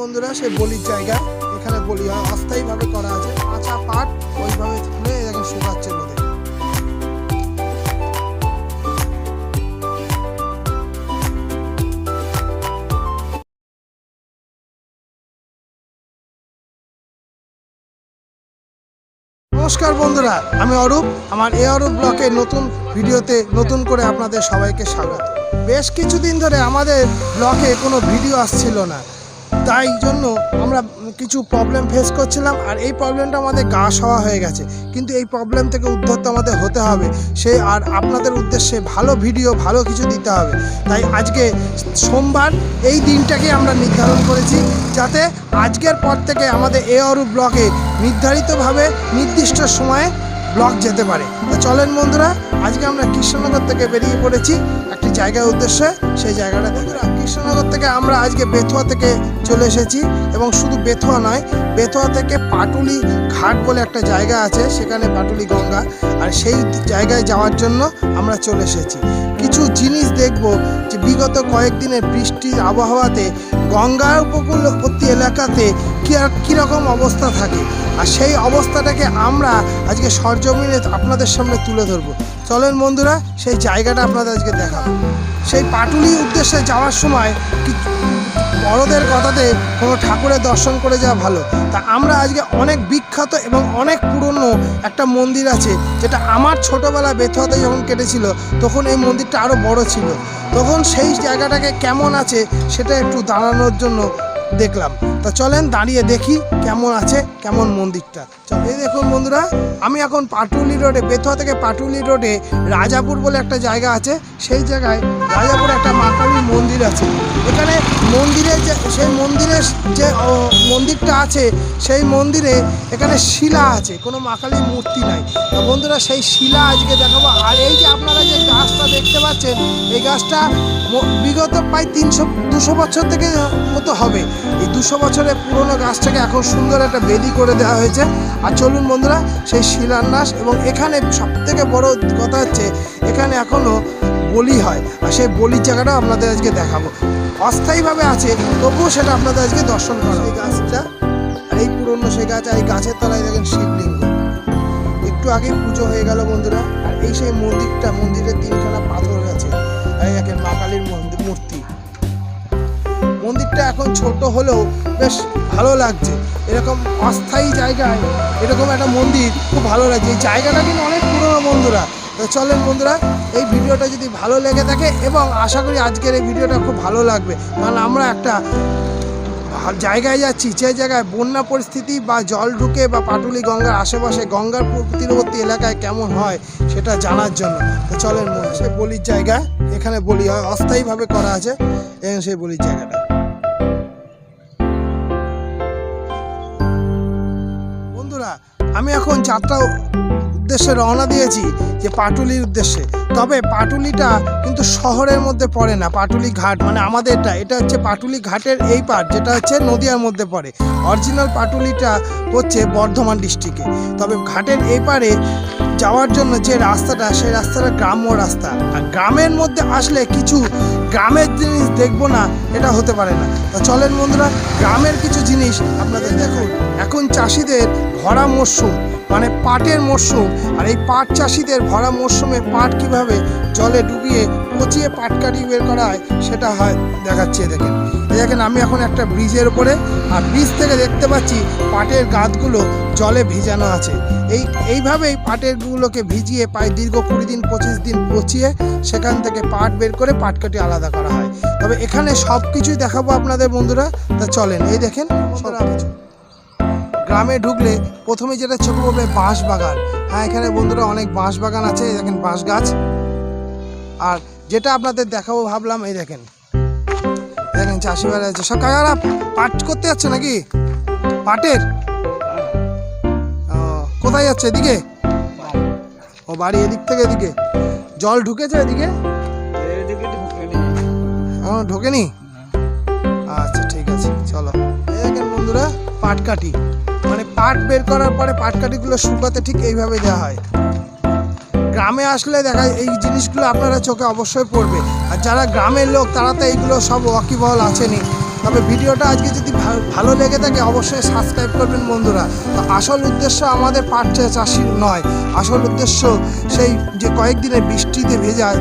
বন্ধুরা সেই বলির জায়গা। এখানে বলি অস্থায়ীভাবে করা আছে। কাঁচা পাট ওইভাবে তুলে এখানে শুকাচ্ছে রোদে নমস্কার বন্ধুরা আমি অরূপ। আমার এ অরূপ ব্লকের নতুন ভিডিওতে নতুন করে আপনাদের সবাইকে স্বাগত। বেশ কিছুদিন ধরে আমাদের ব্লকে কোনো ভিডিও আসছিল না। তাই জন্য আমরা কিছু প্রবলেম ফেস করছিলাম আর এই প্রবলেমটা আমাদের গা সওয়া হয়ে গেছে। কিন্তু এই প্রবলেম থেকে উদ্ধত্ত আমাদের হতে হবে। সে আর আপনাদের উদ্দেশ্যে ভালো ভিডিও ভালো কিছু দিতে হবে। তাই আজকে সোমবার এই দিনটাকে আমরা নির্ধারণ করেছি যাতে আজকের পর থেকে আমাদের এ অরূপ ব্লকে নির্ধারিতভাবে নির্দিষ্ট সময়ে ব্লক যেতে পারে। তো চলেন বন্ধুরা, আজকে আমরা কৃষ্ণনগর থেকে বেরিয়ে পড়েছি। একটি জায়গার উদ্দেশ্যে সেই জায়গাটা বন্ধুরা কৃষ্ণনগর থেকে আমরা আজকে বেথুয়া থেকে চলে এসেছি এবং শুধু বেথুয়া নয় বেথুয়া থেকে পাটুলি ঘাট বলে একটা জায়গা আছে, সেখানে পাটুলি গঙ্গা। আর সেই জায়গায় যাওয়ার জন্য আমরা চলে এসেছি। কিছু জিনিস দেখব যে বিগত কয়েকদিনের বৃষ্টির আবহাওয়াতে গঙ্গার উপকূলবর্তী এলাকাতে কীরকম অবস্থা থাকে। আর সেই অবস্থাটাকে আমরা আজকে সরজমিনে আপনাদের সামনে তুলে ধরবো। চলেন বন্ধুরা, সেই জায়গাটা আপনাদের আজকে দেখাবো। সেই পাটুলি উদ্দেশ্যে যাওয়ার সময় কিছু বড়দের কথাতে কোনো ঠাকুরের দর্শন করে যাওয়া ভালো। তা আমরা আজকে অনেক বিখ্যাত এবং অনেক পুরনো একটা মন্দির আছে, যেটা আমার ছোটোবেলা বেথুয়াতে যখন কেটেছিল, তখন এই মন্দিরটা আরও বড় ছিল। তখন সেই জায়গাটাকে কেমন আছে সেটা একটু দাঁড়ানোর জন্য দেখলাম। তা চলেন দাঁড়িয়ে দেখি কেমন আছে, কেমন মন্দিরটা। চল, এই দেখুন বন্ধুরা, আমি এখন পাটুলি রোডে, বেথুয়া থেকে পাটুলি রোডে রাজাপুর বলে একটা জায়গা আছে, সেই জায়গায় রাজাপুরে একটা মা কালীর মন্দির আছে। এখানে মন্দিরের যে, সেই মন্দিরের যে মন্দিরটা আছে, সেই মন্দিরে এখানে শিলা আছে, কোনো মা কালীর মূর্তি নাই। বন্ধুরা, সেই শিলা আজকে দেখাবো। আর এই যে আপনারা যে গাছটা দেখতে পাচ্ছেন, এই গাছটা বিগত প্রায় তিনশো, দুশো বছর থেকে মতো হবে। এই দুশো বছরের পুরনো গাছটাকে এখন সুন্দর একটা বেদি করে দেওয়া হয়েছে। আর চলুন বন্ধুরা সেই শিলান্যাস এবং এখানে সব থেকে বড় কথা হচ্ছে এখানে এখনও বলি হয়। আর সেই বলির জায়গাটাও আপনাদের আজকে দেখাবো। অস্থায়ীভাবে আছে তবুও সেটা আপনাদের আজকে দর্শন করা এই গাছটা? আর এই পুরনো সেই গাছ আর এই গাছের তলায় দেখেন শিবলিঙ্গ। একটু আগেই পুজো হয়ে গেল বন্ধুরা আর এই সেই মন্দিরটা মন্দিরের তিনখানা পাথর আছে। আর মা কালীর মন্দির মূর্তি। মন্দিরটা এখন ছোট হলেও বেশ ভালো লাগছে। এরকম অস্থায়ী জায়গায় এরকম একটা মন্দির খুব ভালো লাগছে। এই জায়গাটা কিন্তু অনেক পুরনো বন্ধুরা। তো চলেন বন্ধুরা, এই ভিডিওটা যদি ভালো লেগে থাকে এবং আশা করি আজকের এই ভিডিওটা খুব ভালো লাগবে। কারণ আমরা একটা জায়গায় যাচ্ছি। যে জায়গায় বন্যা পরিস্থিতি বা জল ঢুকে বা পাটুলি গঙ্গার আশেপাশে গঙ্গার পূ- তীরবর্তী এলাকায় কেমন হয় সেটা জানার জন্য। তো চলেন সে বলির জায়গা এখানে বলি হয় অস্থায়ীভাবে করা আছে। এখানে সেই বলির জায়গাটা। আমি এখন যাত্রা উদ্দেশ্যে রওনা দিয়েছি যে পাটুলির উদ্দেশ্যে। তবে পাটুলিটা কিন্তু শহরের মধ্যে পড়ে না, পাটুলি ঘাট মানে আমাদেরটা। এটা হচ্ছে পাটুলি ঘাটের এই পার্ট যেটা হচ্ছে নদিয়ার মধ্যে পড়ে। অরিজিনাল পাটুলিটা হচ্ছে বর্ধমান ডিস্ট্রিক্টে তবে ঘাটের এই পারে যাওয়ার জন্য যে রাস্তাটা, সেই রাস্তাটা গ্রাম্য রাস্তা। আর গ্রামের মধ্যে আসলে কিছু গ্রামের জিনিস দেখব না, এটা হতে পারে না। তো চলেন বন্ধুরা, গ্রামের কিছু জিনিস আপনাদের দেখুন এখন চাষিদের ভরা মরশুম। মানে পাটের মরশুম। আর এই পাট চাষিদের ভরা মরশুমে পাট কীভাবে জলে ডুবিয়ে পচিয়ে পাট কাটি বের করা হয়, সেটা হয় দেখাচ্ছে দেখেন। দেখেন, আমি এখন একটা ব্রিজের উপরে, আর ব্রিজ থেকে দেখতে পাচ্ছি পাটের গাছগুলো জলে ভিজানো আছে। এই, এইভাবেই পাটের গুলোকে ভিজিয়ে প্রায় দীর্ঘ কুড়ি দিন, পঁচিশ দিন পচিয়ে সেখান থেকে পাট বের করে পাট কাটি আলাদা করা হয়। তবে এখানে সব কিছুই দেখাবো আপনাদের বন্ধুরা, তা চলেন, এই দেখেন সব কিছু গ্রামে ঢুকলে প্রথমে যেটা চোখে পড়বে বাঁশ বাগান। হ্যাঁ এখানে বন্ধুরা অনেক বাঁশ বাগান আছে দেখেন বাঁশ গাছ। আর যেটা আপনাদের দেখাবো ভাবলাম এই দেখেন। দেখেন চাষি ভাই আছে। সব কাকারা পাট করতে যাচ্ছে নাকি? পাটের? কোথায় যাচ্ছে এদিকে? ও বাড়ি এদিক থেকে এদিকে। জল ঢুকেছে এদিকে? এখনও ঢোকেনি? আচ্ছা ঠিক আছে চলো। এই দেখেন বন্ধুরা পাট কাটি পাট বের করার পরে পাট কাঠিগুলো শুকাতে ঠিক এইভাবে দেওয়া হয়। গ্রামে আসলে দেখা এই জিনিসগুলো আপনারা চোখে অবশ্যই পড়বে। আর যারা গ্রামের লোক, তারা তো এইগুলো সব ওয়াকিবহল আছেনই। তবে ভিডিওটা আজকে যদি ভালো লেগে থাকে, অবশ্যই সাবস্ক্রাইব করবেন বন্ধুরা। তো আসল উদ্দেশ্য আমাদের পাট চা- চাষি নয়। আসল উদ্দেশ্য সেই যে কয়েকদিনের বৃষ্টিতে ভেজা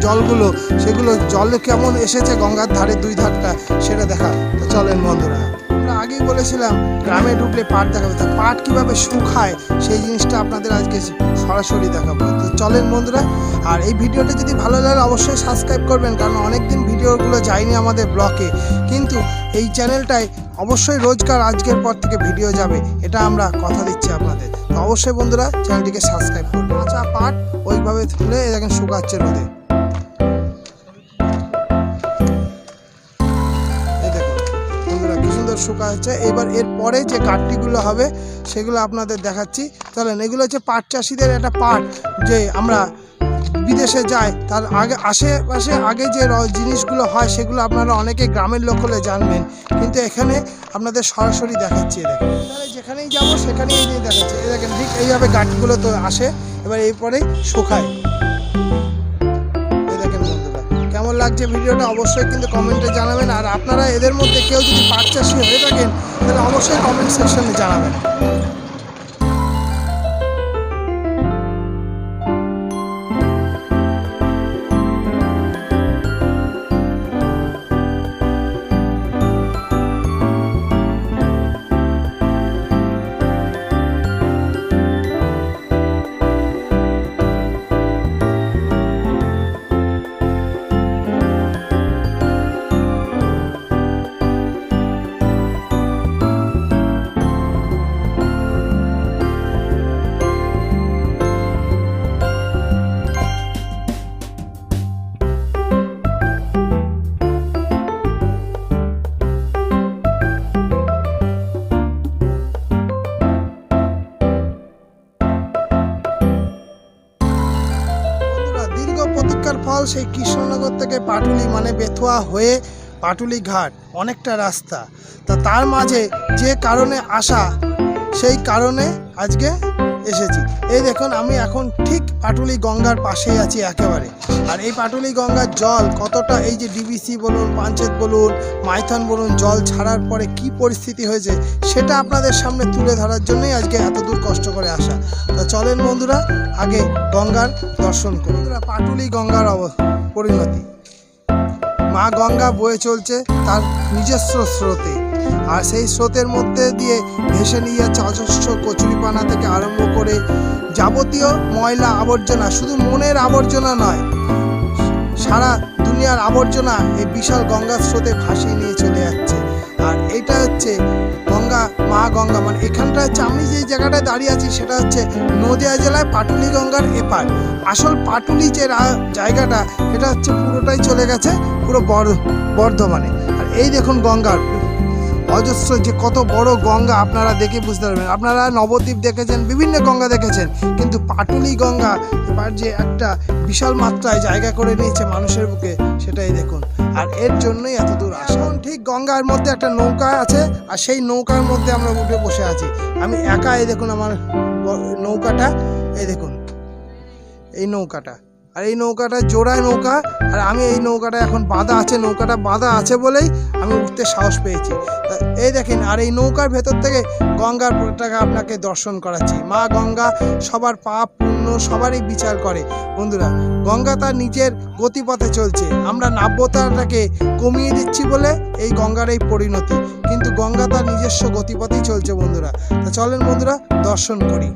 জলগুলো, সেগুলো জল কেমন এসেছে গঙ্গার ধারে দুই ধারটা, সেটা দেখা। তো চলেন বন্ধুরা। আগেই বলেছিলাম, গ্রামে ঢুকলে পাট দেখাবে। তা পাট কীভাবে শুকায়, সেই জিনিসটা আপনাদের আজকে সরাসরি দেখাবো। তো চলেন বন্ধুরা, আর এই ভিডিওটা যদি ভালো লাগে, অবশ্যই সাবস্ক্রাইব করবেন, কারণ অনেক দিন ভিডিওগুলো যায়নি আমাদের ব্লকে কিন্তু এই চ্যানেলটায় অবশ্যই রোজকার আজকের পর থেকে ভিডিও যাবে, এটা আমরা কথা দিচ্ছি আপনাদের। তো অবশ্যই বন্ধুরা, চ্যানেলটিকে সাবস্ক্রাইব করবেন আচ্ছা পাট ওইভাবে তুলে দেখেন শুকাচ্ছে রোদে। বন্ধুরা কি সুন্দর শুকা হচ্ছে এবার এর পরে যে কাঠটিগুলো হবে, সেগুলো আপনাদের দেখাচ্ছি। চলেন, এগুলো হচ্ছে পাট চাষিদের একটা পাট যে আমরা বিদেশে যাই, তার আগে আশেপাশে আগে যে জিনিসগুলো হয়, সেগুলো আপনারা অনেকে গ্রামের লোক হলে জানবেন। কিন্তু এখানে আপনাদের সরাসরি দেখাচ্ছি দেখেন তাহলে যেখানেই যাব, সেখানেই এই যে দেখাচ্ছি দেখেন, ঠিক এইভাবে গাঠগুলো তো আসে। এবার এরপরেই শুকায়। লাগছে ভিডিওটা অবশ্যই কিন্তু কমেন্টে জানাবেন। আর আপনারা এদের মধ্যে কেউ যদি পাট চাষি হয়ে থাকেন, তাহলে অবশ্যই কমেন্ট সেকশনে জানাবেন। ফল সেই কৃষ্ণনগর থেকে পাটুলি মানে বেথুয়া হয়ে পাটুলি ঘাট, অনেকটা রাস্তা। তা তার মাঝে যে কারণে আসা, সেই কারণে আজকে এসেছি। এই দেখুন, আমি এখন ঠিক পাটুলি গঙ্গার পাশেই আছি একেবারে। আর এই পাটুলি গঙ্গার জল কতটা, এই যে ডিবিসি বলুন, পাঞ্চেত বলুন, মাইথন বলুন, জল ছাড়ার পরে কি পরিস্থিতি হয়েছে, সেটা আপনাদের সামনে তুলে ধরার জন্যই আজকে এত দূর কষ্ট করে আসা। তা চলেন বন্ধুরা, আগে গঙ্গার দর্শন করুন পাটুলি গঙ্গার অব- পরিণতি। মা গঙ্গা বয়ে চলছে তার নিজস্ব স্রোতে। আর সেই স্রোতের মধ্যে দিয়ে ভেসে নিয়ে যাচ্ছে অজস্র কচুরিপানা থেকে আরম্ভ করে যাবতীয় ময়লা আবর্জনা, শুধু মনের আবর্জনা নয়, সারা দুনিয়ার আবর্জনা এই বিশাল গঙ্গার স্রোতে ভাসিয়ে নিয়ে চলে যাচ্ছে। আর এটা হচ্ছে গঙ্গা, মা গঙ্গা মানে এখানটা হচ্ছে আমি যে জায়গাটায় দাঁড়িয়ে আছি সেটা হচ্ছে নদিয়া জেলায় পাটুলি গঙ্গার এপার। আসল পাটুলি যে জায়গাটা এটা হচ্ছে পুরোটাই চলে গেছে পুরো বর- বর্ধমানে। আর এই দেখুন গঙ্গার অজস্র যে কত বড় গঙ্গা, আপনারা দেখে বুঝতে পারবেন। আপনারা নবদ্বীপ দেখেছেন, বিভিন্ন গঙ্গা দেখেছেন, কিন্তু পাটুলি গঙ্গা এবার যে একটা বিশাল মাত্রায় জায়গা করে নিয়েছে মানুষের বুকে, সেটাই দেখুন। আর এর জন্যই এত দূর আসা। ঠিক গঙ্গার মধ্যে একটা নৌকা আছে, আর সেই নৌকার মধ্যে আমরা উঠে বসে আছি। আমি একা, এই দেখুন আমার নৌকাটা, এই দেখুন। এই নৌকাটা। আর এই নৌকাটা জোড়ায় নৌকা, আর আমি এই নৌকাটা এখন বাঁধা আছে, নৌকাটা বাঁধা আছে বলেই আমি উঠতে সাহস পেয়েছি। এই দেখেন, আর এই নৌকার ভেতর থেকে গঙ্গার পুরোটাকে আপনাকে দর্শন করাচ্ছি। মা গঙ্গা, সবার পাপ পুণ্য সবারই বিচার করে। বন্ধুরা, গঙ্গা তার নিজের গতিপথে চলছে। আমরা নাব্যতাটাকে কমিয়ে দিচ্ছি বলে এই গঙ্গার এই পরিণতি। কিন্তু গঙ্গা তার নিজস্ব গতিপথেই চলছে বন্ধুরা। তা চলেন বন্ধুরা, দর্শন করি।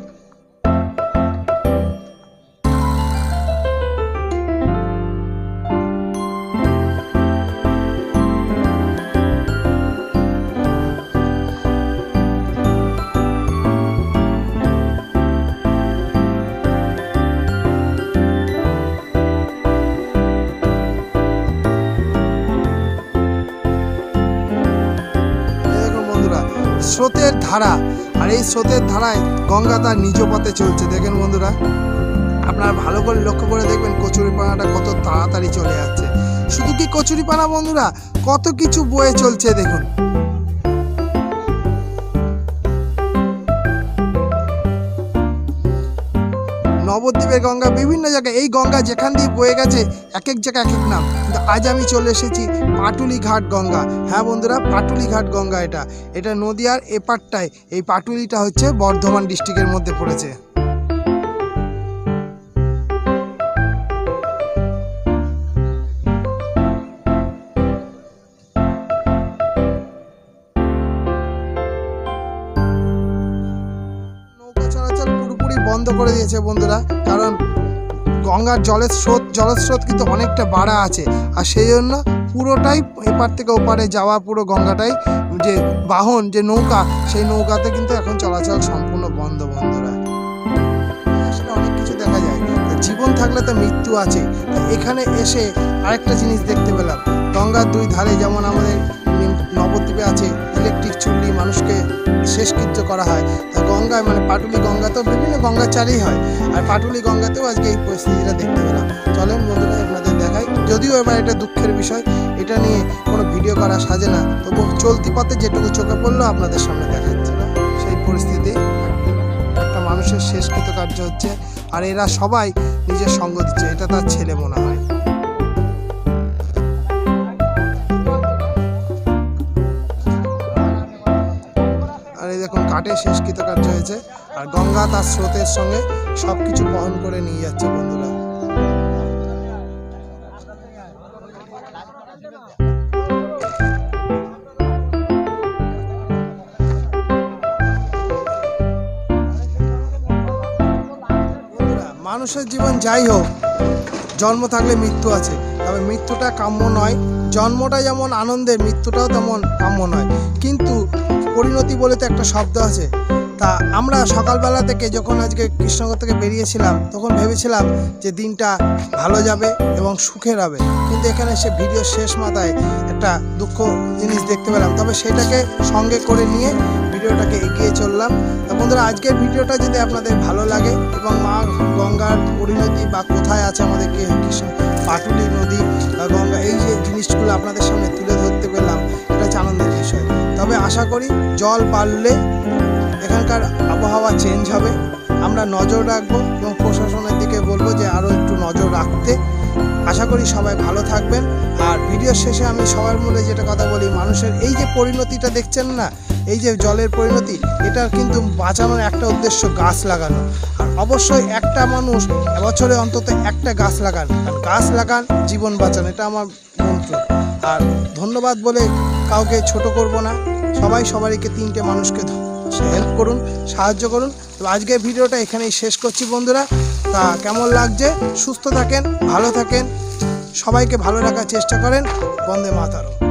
স্রোতের ধারা, আর এই স্রোতের ধারায় গঙ্গা তার নিজ পথে চলছে। দেখেন বন্ধুরা, আপনারা ভালো করে লক্ষ্য করে দেখবেন কচুরিপানাটা কত তাড়াতাড়ি চলে যাচ্ছে শুধু কি কচুরিপানা বন্ধুরা, কত কিছু বয়ে চলছে দেখুন। নবদ্বীপের গঙ্গা, বিভিন্ন জায়গায় এই গঙ্গা যেখান দিয়ে বয়ে গেছে এক এক জায়গায় এক এক নাম। কিন্তু আজ আমি চলে এসেছি পাটুলি ঘাট গঙ্গা। হ্যাঁ বন্ধুরা পাটুলি ঘাট গঙ্গা এটা। এটা নদীয়ার এপারটায় এই পাটুলিটা হচ্ছে বর্ধমান ডিস্ট্রিক্টের মধ্যে পড়েছে। বন্ধ করে দিয়েছে বন্ধুরা, কারণ গঙ্গার জলের স্রোত জলস্রোত কিন্তু অনেকটা বাড়া আছে। আর সেই জন্য পুরোটাই এপার থেকে ওপারে যাওয়া, পুরো গঙ্গাটাই যে বাহন, যে নৌকা, সেই নৌকাতে কিন্তু এখন চলাচল সম্পূর্ণ বন্ধ বন্ধুরা। আসলে অনেক কিছু দেখা যায়। জীবন থাকলে তো মৃত্যু আছে এখানে এসে আরেকটা জিনিস দেখতে পেলাম। গঙ্গার দুই ধারে যেমন আমাদের নবদ্বীপে আছে ইলেকট্রিক চুল্লি মানুষকে শেষকৃত্য করা হয়। তা গঙ্গায় মানে পাটুলি গঙ্গা তো বিভিন্ন গঙ্গার চারেই হয়। আর পাটুলি গঙ্গাতেও আজকে এই পরিস্থিতিটা দেখতে পেলাম। চলেন বন্ধুরা, আপনাদের দেখাই। যদিও এবার এটা দুঃখের বিষয়, এটা নিয়ে কোনো ভিডিও করা সাজে না। তবু চলতি পথে যেটুকু চোখে পড়ল আপনাদের সামনে দেখাচ্ছিল সেই পরিস্থিতি, একটা মানুষের শেষকৃত কার্য হচ্ছে, আর এরা সবাই নিজের সঙ্গ দিচ্ছে। এটা তার ছেলে মনে হয়। আর এই দেখুন কাঠে শেষকৃত কার্য হয়েছে আর গঙ্গা তার স্রোতের সঙ্গে সব কিছু বহন করে নিয়ে যাচ্ছে বন্ধুরা, মানুষের জীবন যাই হোক জন্ম থাকলে মৃত্যু আছে তবে মৃত্যুটা কাম্য নয়। জন্মটা যেমন আনন্দের, মৃত্যুটাও তেমন কাম্য নয়। কিন্তু পরিণতি বলে তো একটা শব্দ আছে। তা আমরা সকালবেলা থেকে যখন আজকে কৃষ্ণনগর থেকে বেরিয়েছিলাম, তখন ভেবেছিলাম যে দিনটা ভালো যাবে এবং সুখের হবে। কিন্তু এখানে সে ভিডিও শেষ মাথায় একটা দুঃখ জিনিস দেখতে পেলাম। তবে সেটাকে সঙ্গে করে নিয়ে ভিডিওটাকে এগিয়ে চললাম। তা বন্ধুরা, আজকের ভিডিওটা যদি আপনাদের ভালো লাগে এবং মা গঙ্গার পরিণতি বা কোথায় আছে আমাদের কৃষ্ণ পাটুলি নদী বা গঙ্গা জিনিসগুলো আপনাদের সামনে তুলে ধরতে পেলাম, এটা হচ্ছে আনন্দের বিষয়। তবে আশা করি জল বাড়লে এখানকার আবহাওয়া চেঞ্জ হবে। আমরা নজর রাখব এবং প্রশাসনের দিকে বলব যে আরও একটু নজর রাখতে। আশা করি সবাই ভালো থাকবেন। আর ভিডিওর শেষে আমি সবার মূলে যেটা কথা বলি, মানুষের এই যে পরিণতিটা দেখছেন না, এই যে জলের পরিণতি এটার কিন্তু বাঁচানোর একটা উদ্দেশ্য গাছ লাগানো। আর অবশ্যই একটা মানুষ বছরে অন্তত একটা গাছ লাগান। গাছ লাগান জীবন বাঁচান, এটা আমার মন্ত্র আর ধন্যবাদ বলে কাউকে ছোট করব না। সবাই সবাইকে তিনটে মানুষকে হেল্প করুন, সাহায্য করুন। তো আজকের ভিডিওটা এখানেই শেষ করছি বন্ধুরা। তা কেমন লাগছে? সুস্থ থাকেন, ভালো থাকেন। সবাইকে ভালো রাখার চেষ্টা করেন। বন্দে মাতারম।